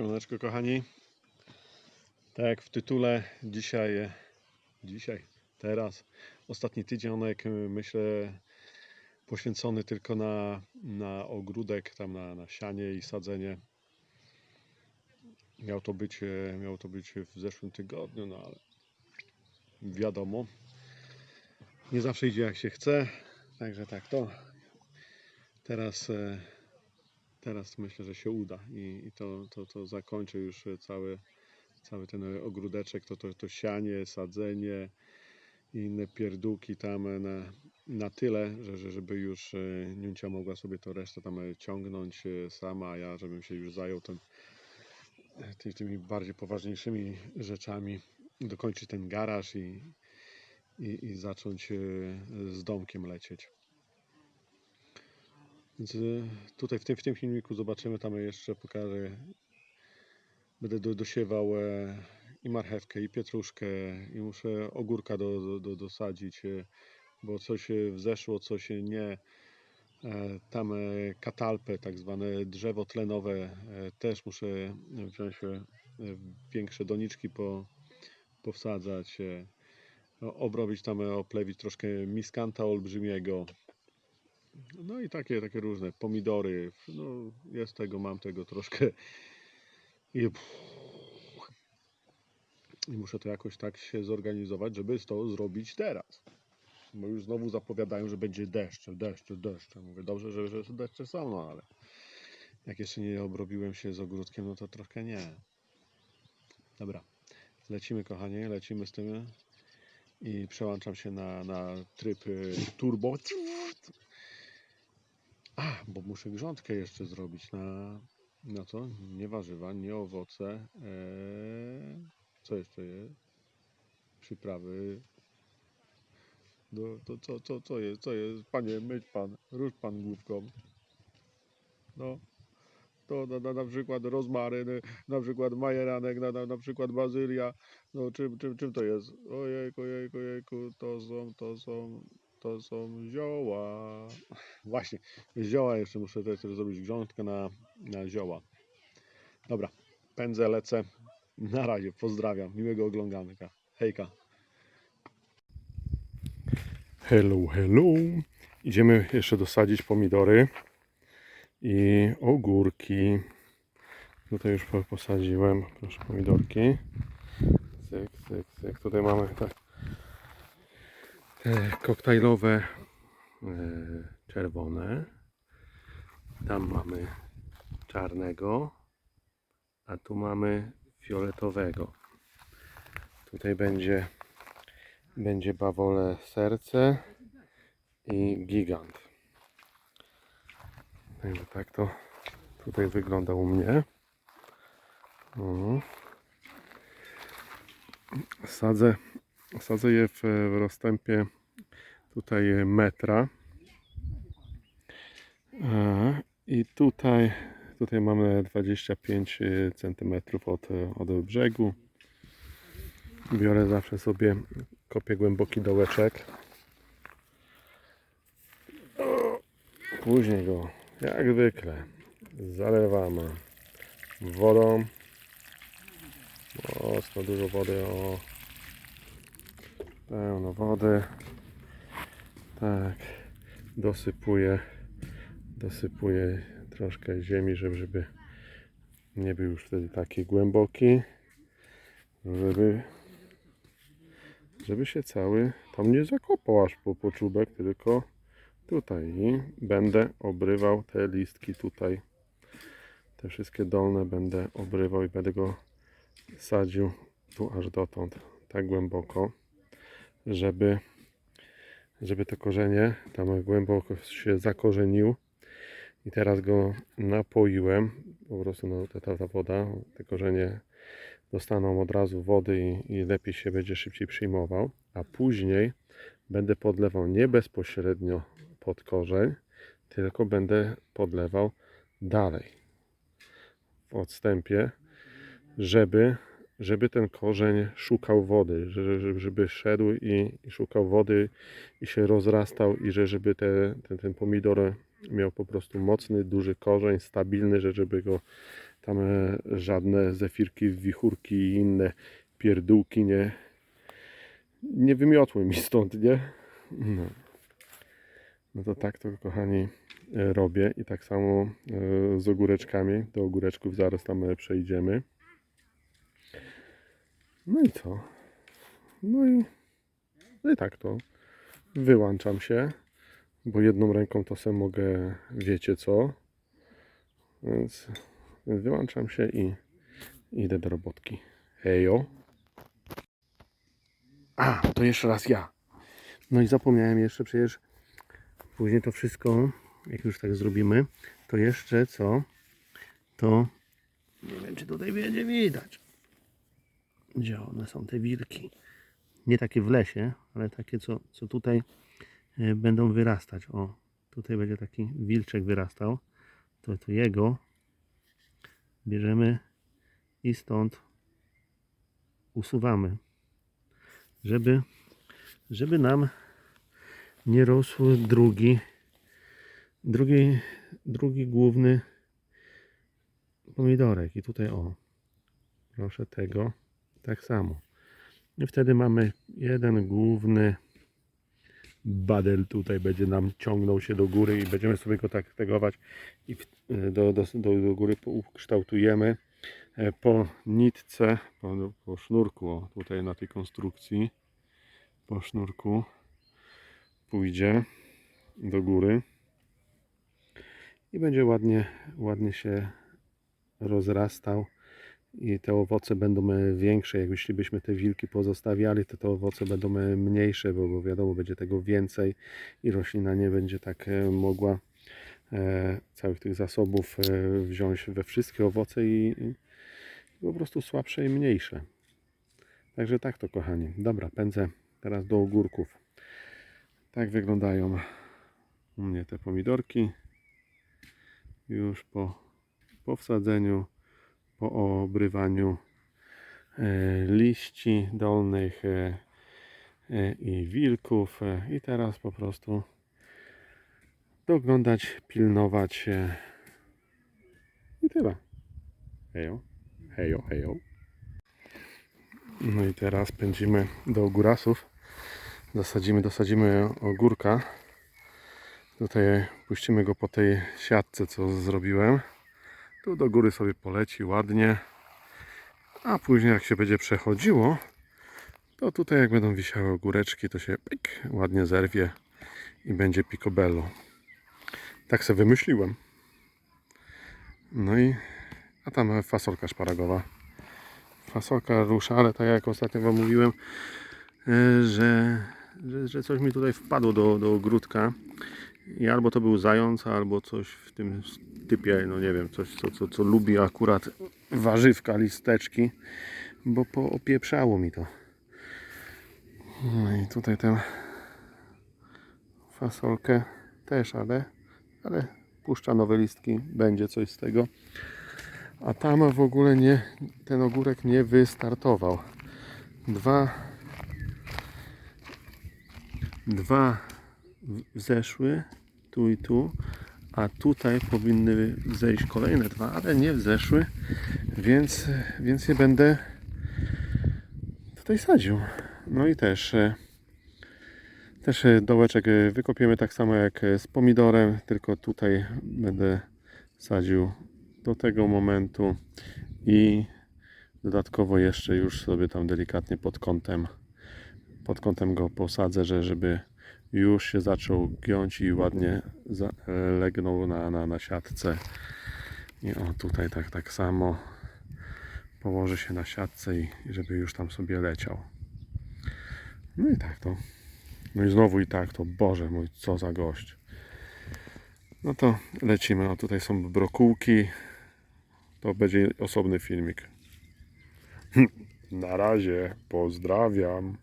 Siemaneczko kochani. Tak jak w tytule dzisiaj, dzisiaj, teraz, ostatni e, myślę, poświęcony tylko na, na ogródek, tam na, na sianie i sadzenie. Miał to być, miało to być w zeszłym tygodniu, no ale wiadomo, nie zawsze idzie jak się chce, także tak to. Teraz e, teraz myślę, że się uda i, i to, to, to zakończę już cały, cały ten ogródeczek, to, to, to sianie, sadzenie i inne pierdółki tam na, na tyle, że, że żeby już e, Niuncia mogła sobie to resztę tam e, ciągnąć e, sama, a ja żebym się już zajął tym, ty- tymi bardziej poważniejszymi rzeczami, dokończyć ten garaż i, i, i zacząć e, z domkiem lecieć. Więc y, tutaj w tym, w tym filmiku zobaczymy, tam jeszcze pokażę. Będę do, dosiewał e, i marchewkę, i pietruszkę, i muszę ogórka do, do, do, dosadzić, e, bo coś e, wzeszło, coś nie. Tam katalpę, tak zwane drzewo tlenowe, też muszę wziąć większe doniczki po, powsadzać. Obrobić tam, oplewić troszkę miskanta olbrzymiego. No i takie, takie różne pomidory. No, jest tego, mam tego troszkę. I, I muszę to jakoś tak się zorganizować, żeby to zrobić teraz. Bo już znowu zapowiadają, że będzie deszcz, deszcz, deszcz. Mówię, dobrze, że, że deszcze są, no ale jak jeszcze nie obrobiłem się z ogródkiem, no to trochę nie. Dobra, lecimy kochanie, lecimy z tym i przełączam się na, na tryb y, turbo. A, bo muszę grządkę jeszcze zrobić na, na co? Nie warzywa, nie owoce. Eee, co jeszcze jest? Przyprawy. No, to co, co, co jest? Co jest? Panie, myć pan, rusz pan główką. No. To na, na, na przykład rozmaryn, na przykład majeranek, na, na, na przykład bazylia. No czym, czym, czym to jest? Ojejku, ojejku, ojejku, to są, to są, to są zioła. Właśnie, zioła jeszcze muszę też zrobić grządkę na, na zioła. Dobra, pędzę, lecę. Na razie, pozdrawiam, miłego oglądanka. Hejka. Hello, hello. Idziemy jeszcze dosadzić pomidory i ogórki. Tutaj już po- posadziłem, proszę, pomidorki. Cyk, cyk, cyk. Tutaj mamy tak koktajlowe e, czerwone. Tam mamy czarnego, a tu mamy fioletowego. Tutaj będzie będzie bawole serce i gigant. Także tak to tutaj wygląda u mnie. O. Sadzę, sadzę je w, w rozstępie tutaj metra. E, I tutaj, tutaj mamy 25 cm od, od brzegu. Biorę zawsze sobie, kopię głęboki dołeczek. Później go, jak zwykle, zalewamy wodą. Mocno dużo wody, o. Pełno wody. Tak. Dosypuję, dosypuję troszkę ziemi, żeby, żeby nie był już wtedy taki głęboki. Żeby żeby się cały tam nie zakopał aż po, po czubek, tylko tutaj i będę obrywał te listki tutaj te wszystkie dolne będę obrywał i będę go sadził tu aż dotąd tak głęboko żeby żeby te korzenie tam głęboko się zakorzenił. I teraz go napoiłem. Po prostu no, ta, ta woda te korzenie dostaną od razu wody i, i lepiej się będzie szybciej przyjmował, a później będę podlewał nie bezpośrednio pod korzeń, tylko będę podlewał dalej w odstępie, żeby, żeby ten korzeń szukał wody, że- że- żeby szedł i, szukał wody i się rozrastał i że żeby te, ten, ten pomidor miał po prostu mocny, duży korzeń, stabilny, że żeby go tam e, żadne zefirki, wichurki i inne pierdółki nie, nie wymiotły mi stąd, nie? No. no to tak to kochani e, robię i tak samo e, z ogóreczkami. Do ogóreczków zaraz tam przejdziemy. No i co? No i, no i tak to. Wyłączam się, bo jedną ręką to sobie mogę, wiecie co. Więc, wyłączam się i idę do robotki. Hejo. A, to jeszcze raz ja. No i zapomniałem jeszcze przecież później to wszystko, jak już tak zrobimy, to jeszcze co? To nie wiem, czy tutaj będzie widać. Gdzie one są, te wilki? Nie takie w lesie, ale takie, co, co tutaj e, będą wyrastać. O, tutaj będzie taki wilczek wyrastał. To, to jego bierzemy i stąd usuwamy, żeby, żeby nam nie rosł drugi, drugi, drugi główny pomidorek. I tutaj o, proszę tego, tak samo. I wtedy mamy jeden główny badel tutaj będzie nam ciągnął się do góry i będziemy sobie go tak tegować i w- do, do, do, do góry kształtujemy po nitce, po, po sznurku, o, tutaj na tej konstrukcji, po sznurku pójdzie do góry i będzie ładnie, ładnie się rozrastał i te owoce będą e, większe. Jak byśmy te wilki pozostawiali, to te owoce będą e, mniejsze, bo, bo wiadomo, będzie tego więcej i roślina nie będzie tak e, mogła e, całych tych zasobów e, wziąć we wszystkie owoce i, i po prostu słabsze i mniejsze. Także tak to kochani. Dobra, pędzę teraz do ogórków. Tak wyglądają u mnie te pomidorki. Już po, po wsadzeniu, po obrywaniu e, liści dolnych e, e, i wilków. I teraz po prostu doglądać, pilnować. E, I tyle. Hejo, hejo, hejo. No i teraz pędzimy do ogórasów. Zasadzimy, dosadzimy ogórka. Tutaj puścimy go po tej siatce, co zrobiłem. Tu do góry sobie poleci ładnie. A później jak się będzie przechodziło, to tutaj jak będą wisiały ogóreczki, to się pyk, ładnie zerwie i będzie picobello. Tak sobie wymyśliłem. No i a tam fasolka szparagowa. Fasolka rusza, ale tak jak ostatnio Wam mówiłem, e, że, że, że coś mi tutaj wpadło do, do ogródka. I albo to był zając, albo coś w tym typie, no nie wiem, coś co, co, co lubi akurat warzywka, listeczki, bo poopieprzało mi to. No i tutaj tę fasolkę też, ale, ale puszcza nowe listki, będzie coś z tego. A tam w ogóle nie, ten ogórek nie wystartował. Dwa, dwa zeszły, tu i tu, a tutaj powinny zejść kolejne dwa, ale nie zeszły, więc, więc je będę tutaj sadził. No i też, e, też e, dołeczek e, wykopiemy tak samo jak z pomidorem, tylko tutaj będę sadził do tego momentu i dodatkowo jeszcze już sobie tam delikatnie pod kątem pod kątem go posadzę, że żeby już się zaczął giąć i ładnie za, e, legnął na, na, na siatce i o tutaj tak, tak samo położy się na siatce i żeby już tam sobie leciał no i tak to no i znowu i tak to Boże mój co za gość no to lecimy. O, tutaj są brokułki. To będzie osobny filmik. Na razie. Pozdrawiam.